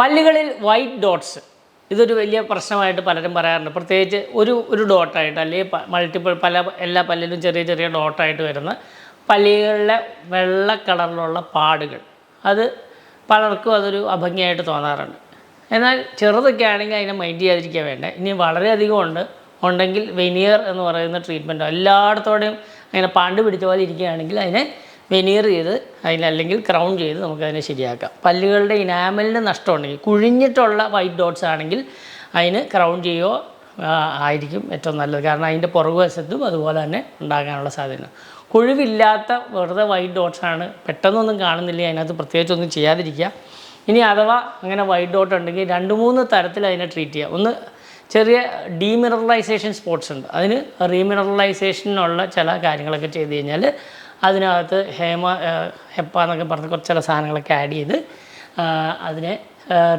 പല്ലുകളിൽ white dots ഇതൊരു വലിയ പ്രശ്നമായിട്ട് പലരും പറയാറുണ്ട്. പ്രത്യേകിച്ച് ഒരു ഒരു ഡോട്ടായിട്ട് അല്ലെങ്കിൽ മൾട്ടിപ്പിൾ പല എല്ലാ പല്ലിലും ചെറിയ ചെറിയ ഡോട്ടായിട്ട് വരുന്ന പല്ലുകളിലെ വെള്ള കളറിലുള്ള പാടുകൾ. അത് പലർക്കും അതൊരു അഭംഗിയായിട്ട് തോന്നാറുണ്ട്. എന്നാൽ ചെറുതൊക്കെ ആണെങ്കിൽ അതിനെ മൈൻഡ് ചെയ്യാതിരിക്കാൻ വേണ്ട. ഇനി വളരെയധികം ഉണ്ട്. ഉണ്ടെങ്കിൽ വെനിയർ എന്ന് പറയുന്ന ട്രീറ്റ്മെന്റോ എല്ലായിടത്തോടെയും അങ്ങനെ പാണ്ട് പിടിച്ച പോലെ ഇരിക്കുകയാണെങ്കിൽ അതിനെ വെനിയർ ചെയ്ത് അതിനല്ലെങ്കിൽ ക്രൗൺ ചെയ്ത് നമുക്കതിനെ ശരിയാക്കാം. പല്ലുകളുടെ ഇനാമലിന് നഷ്ടമുണ്ടെങ്കിൽ കുഴിഞ്ഞിട്ടുള്ള വൈറ്റ് ഡോട്ട്സ് ആണെങ്കിൽ അതിന് ക്രൗൺ ചെയ്യുകയോ ആയിരിക്കും ഏറ്റവും നല്ലത്. കാരണം അതിന്റെ പുറകുവശത്തും അതുപോലെ തന്നെ ഉണ്ടാകാനുള്ള സാധ്യത കുഴിവില്ലാത്ത വെറുതെ വൈറ്റ് ഡോട്ട്സ് ആണ്. പെട്ടെന്നൊന്നും കാണുന്നില്ല. അതിനകത്ത് പ്രത്യേകിച്ചൊന്നും ചെയ്യാതിരിക്കുക. ഇനി അഥവാ അങ്ങനെ വൈറ്റ് ഡോട്ട് ഉണ്ടെങ്കിൽ രണ്ട് മൂന്ന് തരത്തിൽ അതിനെ ട്രീറ്റ് ചെയ്യുക ഒന്ന് ചെറിയ ഡീമിനറലൈസേഷൻ സ്പോട്സ് ഉണ്ട്. അതിന് റീമിനറലൈസേഷനുള്ള ചില കാര്യങ്ങളൊക്കെ ചെയ്ത് കഴിഞ്ഞാൽ അതിനകത്ത് ഹേമ ഹെപ്പ എന്നൊക്കെ പറഞ്ഞ കുറച്ച് ചില സാധനങ്ങളൊക്കെ ആഡ് ചെയ്ത് അതിനെ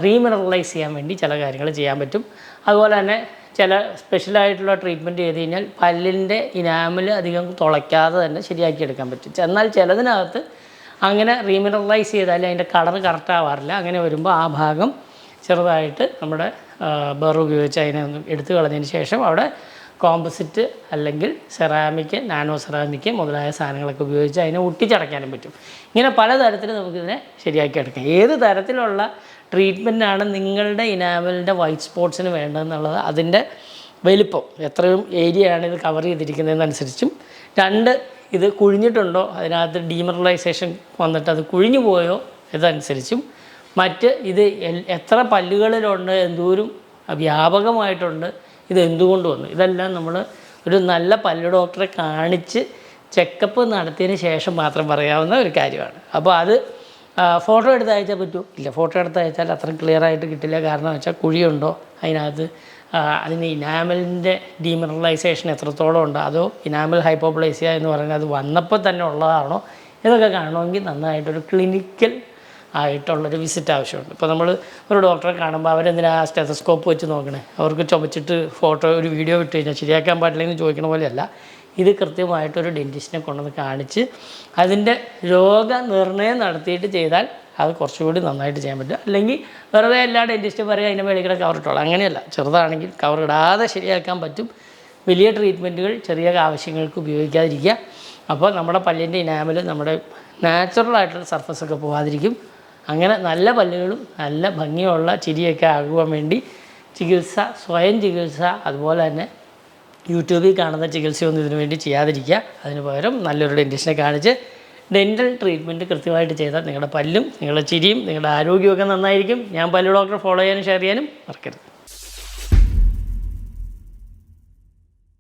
റീമിനറലൈസ് ചെയ്യാൻ വേണ്ടി ചില കാര്യങ്ങൾ ചെയ്യാൻ പറ്റും. അതുപോലെ തന്നെ ചില സ്പെഷ്യലായിട്ടുള്ള ട്രീറ്റ്മെന്റ് ചെയ്ത് കഴിഞ്ഞാൽ പല്ലിന്റെ ഇനാമിൽ അധികം തുളയ്ക്കാതെ തന്നെ ശരിയാക്കിയെടുക്കാൻ പറ്റും. എന്നാൽ ചിലതിനകത്ത് അങ്ങനെ റീമിനറലൈസ് ചെയ്താൽ അതിന്റെ കളർ കറക്റ്റ് ആവാറില്ല. അങ്ങനെ വരുമ്പോൾ ആ ഭാഗം ചെറുതായിട്ട് നമ്മുടെ ബർ ഉപയോഗിച്ച് അതിനെ ഒന്ന് എടുത്തു കളഞ്ഞതിന് ശേഷം അവിടെ കോമ്പസിറ്റ് അല്ലെങ്കിൽ സെറാമിക് നാനോ സെറാമിക് മുതലായ സാധനങ്ങളൊക്കെ ഉപയോഗിച്ച് അതിനെ ഒട്ടിച്ചടയ്ക്കാനും പറ്റും. ഇങ്ങനെ പലതരത്തിൽ നമുക്കിതിനെ ശരിയാക്കി എടുക്കാം. ഏത് തരത്തിലുള്ള ട്രീറ്റ്മെന്റാണ് നിങ്ങളുടെ ഇനാമലിന്റെ വൈറ്റ് സ്പോട്ട്സിന് വേണ്ടതെന്നുള്ളത് അതിന്റെ വലിപ്പം എത്രയും ഏരിയയാണ് ഇത് കവർ ചെയ്തിരിക്കുന്നതെന്നനുസരിച്ചും രണ്ട് ഇത് കുഴിഞ്ഞിട്ടുണ്ടോ അതിനകത്ത് ഡീമറലൈസേഷൻ വന്നിട്ട് അത് കുഴിഞ്ഞു പോയോ ഇതനുസരിച്ചും മറ്റ് ഇത് എത്ര പല്ലുകളിലുണ്ട് എന്തോരം വ്യാപകമായിട്ടുണ്ട് ഇത് എന്തുകൊണ്ട് വന്നു? ഇതെല്ലാം നമ്മൾ ഒരു നല്ല പല്ല് ഡോക്ടറെ കാണിച്ച് ചെക്കപ്പ് നടത്തിയതിന് ശേഷം മാത്രം പറയാവുന്ന ഒരു കാര്യമാണ്. അപ്പോൾ അത് ഫോട്ടോ എടുത്ത് അയച്ചാൽ പറ്റുമോ ഇല്ല ഫോട്ടോ എടുത്ത് അയച്ചാൽ അത്ര ക്ലിയർ ആയിട്ട് കിട്ടില്ല. കാരണം വെച്ചാൽ കുഴിയുണ്ടോ അതിനകത്ത്? അതിന് ഇനാമലിന്റെ ഡീമിനറലൈസേഷൻ എത്രത്തോളം ഉണ്ടോ? അതോ ഇനാമൽ ഹൈപ്പോപ്ലേസിയ എന്ന് പറയുന്നത് അത് വന്നപ്പോൾ തന്നെ ഉള്ളതാണോ? ഇതൊക്കെ കാണണമെങ്കിൽ നന്നായിട്ടൊരു ക്ലിനിക്കൽ ആയിട്ടുള്ളൊരു വിസിറ്റ് ആവശ്യമുണ്ട്. ഇപ്പോൾ നമ്മൾ ഒരു ഡോക്ടറെ കാണുമ്പോൾ അവരെന്തിനാ സ്റ്റെതസ്കോപ്പ് വെച്ച് നോക്കണേ? അവർക്ക് ചുമച്ചിട്ട് ഫോട്ടോ ഒരു വീഡിയോ ഇട്ട് കഴിഞ്ഞാൽ ശരിയാക്കാൻ പാടില്ലെന്ന് ചോദിക്കണ പോലെയല്ല. ഇത് കൃത്യമായിട്ടൊരു ഡെന്റിസ്റ്റിനെ കൊണ്ടുവന്ന് കാണിച്ച് അതിന്റെ രോഗനിർണയം നടത്തിയിട്ട് ചെയ്താൽ അത് കുറച്ചുകൂടി നന്നായിട്ട് ചെയ്യാൻ പറ്റും. അല്ലെങ്കിൽ വെറുതെ എല്ലാ ഡെന്റിസ്റ്റും പറയുക അതിന്റെ മേളിക്കിടെ കവർ ഇട്ടോളാം. അങ്ങനെയല്ല. ചെറുതാണെങ്കിൽ കവർ ഇടാതെ ശരിയാക്കാൻ പറ്റും. വലിയ ട്രീറ്റ്മെന്റുകൾ ചെറിയ ആവശ്യങ്ങൾക്ക് ഉപയോഗിക്കാതിരിക്കുക. അപ്പോൾ നമ്മുടെ പല്ലിന്റെ ഇനാമൽ നമ്മുടെ നാച്ചുറൽ ആയിട്ടുള്ള സർഫസൊക്കെ പോകാതിരിക്കും അങ്ങനെ നല്ല പല്ലുകളും നല്ല ഭംഗിയുള്ള ചിരിയൊക്കെ ആകുവാൻ വേണ്ടി ചികിത്സ സ്വയം ചികിത്സ അതുപോലെ തന്നെ യൂട്യൂബിൽ കാണുന്ന ചികിത്സയൊന്നും ഇതിനു വേണ്ടി ചെയ്യാതിരിക്കുക. അതിന് പകരം നല്ലൊരു ഡെന്റിസ്റ്റിനെ കാണിച്ച് ഡെന്റൽ ട്രീറ്റ്മെന്റ് കൃത്യമായിട്ട് ചെയ്താൽ നിങ്ങളുടെ പല്ലും നിങ്ങളുടെ ചിരിയും നിങ്ങളുടെ ആരോഗ്യമൊക്കെ നന്നായിരിക്കും. ഞാൻ പല്ലു ഡോക്ടറെ ഫോളോ ചെയ്യാനും ഷെയർ ചെയ്യാനും മറക്കരുത്.